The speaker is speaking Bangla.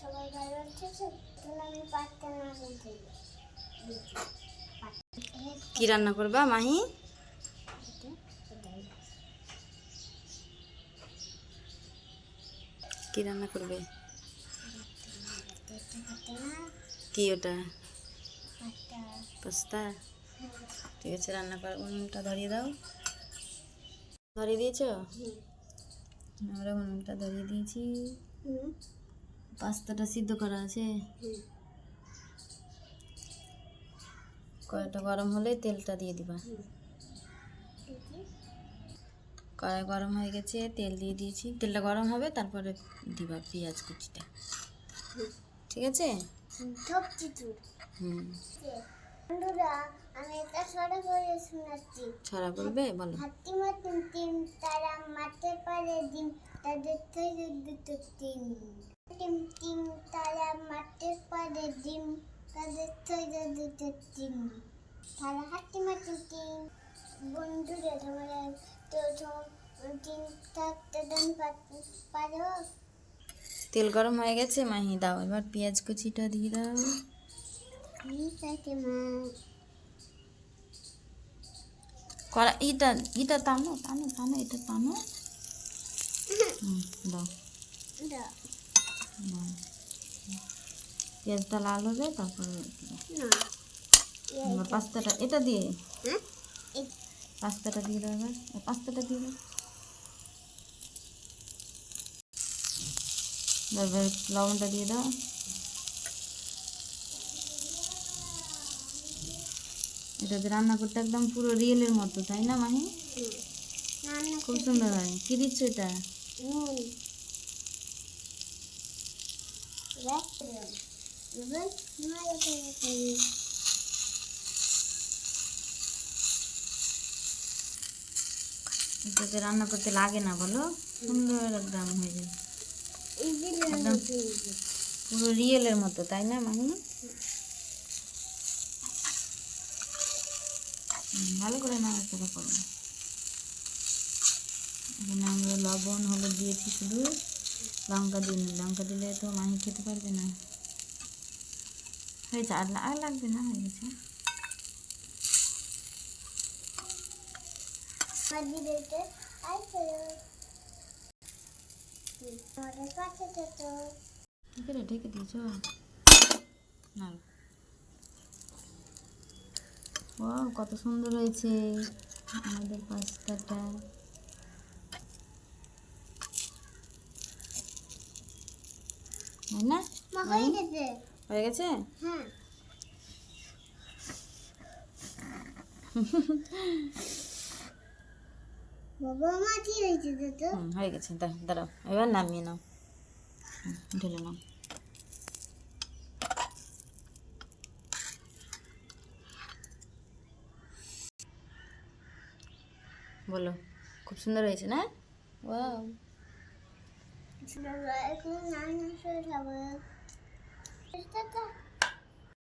সবাই ভালো আছে আমি দিই কি রান্না করবা মাহি? কি রান্না করবে? কি ওটা? পাস্তা? ঠিক আছে রান্না কর উনুনটা ধরিয়ে দাও। ধরিয়ে দিয়েছ? আমরা উনুনটা ধরিয়ে দিয়েছি। পাস্তাটা সিদ্ধ করা আছে। কড়াইটা গরম হলে তেলটা দিয়ে দিবা। কড়াই গরম হয়ে গেছে তেল দিয়ে দিয়েছি। তেলটা গরম হবে তারপরে দিবা পেঁয়াজ কুচিটা। ঠিক আছে? হুম। বন্ধুরা আমি এটা সরে করে শোনাচ্ছি। ছড়া বলবে? বলো। হাতি মতন তিন তারা মারতে পারে ডিম তাদের থেকে দুটো তিন। টিম টিম তারা মারতে পারে ডিম তাদের থেকে দুটো তিন। তারা হাতি মতন তিন বন্ধুরা তোমরা তো তিন থাকতে দাম পারো। তেল গরম হয়ে গেছে মাহি দাও। এবার পেঁয়াজ কুচিটা দিয়ে দাও। ঠিক আছে মা কড়া এটা এটা টানো টানো টানো এটা টানো হুম, দাও দাও। দাও। পেঁয়াজটা লাল হবে তারপরে দিও। না এবার পাস্তাটা এটা দিয়ে হ্যাঁ এই পাস্তাটা দিয়ে দাও এবার এই পাস্তাটা দিয়ে দাও এবার লবণটা দিয়ে দাও এটা যে রান্না করতে একদম পুরো রিয়েলের মতো তাই না মাহি? খুব সুন্দর হয়। কি দিচ্ছ এটা? এটাতে রান্না করতে লাগে না বলো? সুন্দর একদম হয়ে যায়। একদম পুরো রিয়েলের মতো তাই না মাহি? ভালো করে নাড়াচাড়া করব এখানে আমরা লবণ হলুদ দিয়েছি শুধু। লঙ্কা দিইনি লঙ্কা দিলে তো মাহি খেতে পারবে না। হয়েছে আর আর লাগবে না হয়ে গেছে। ঢেকে দিয়েছ? না ও কত সুন্দর হয়েছে আমাদের পাস্তাটা। হয় না? হয়ে গেছে? হয়ে গেছে? হ্যাঁ। বাবা মা কি হয়েছে তো হয়ে গেছে। দাঁড়াও এবার নামিয়ে নাও। ঢেলে নাও। বলো। খুব সুন্দর হয়েছে না? ওয়াও খাব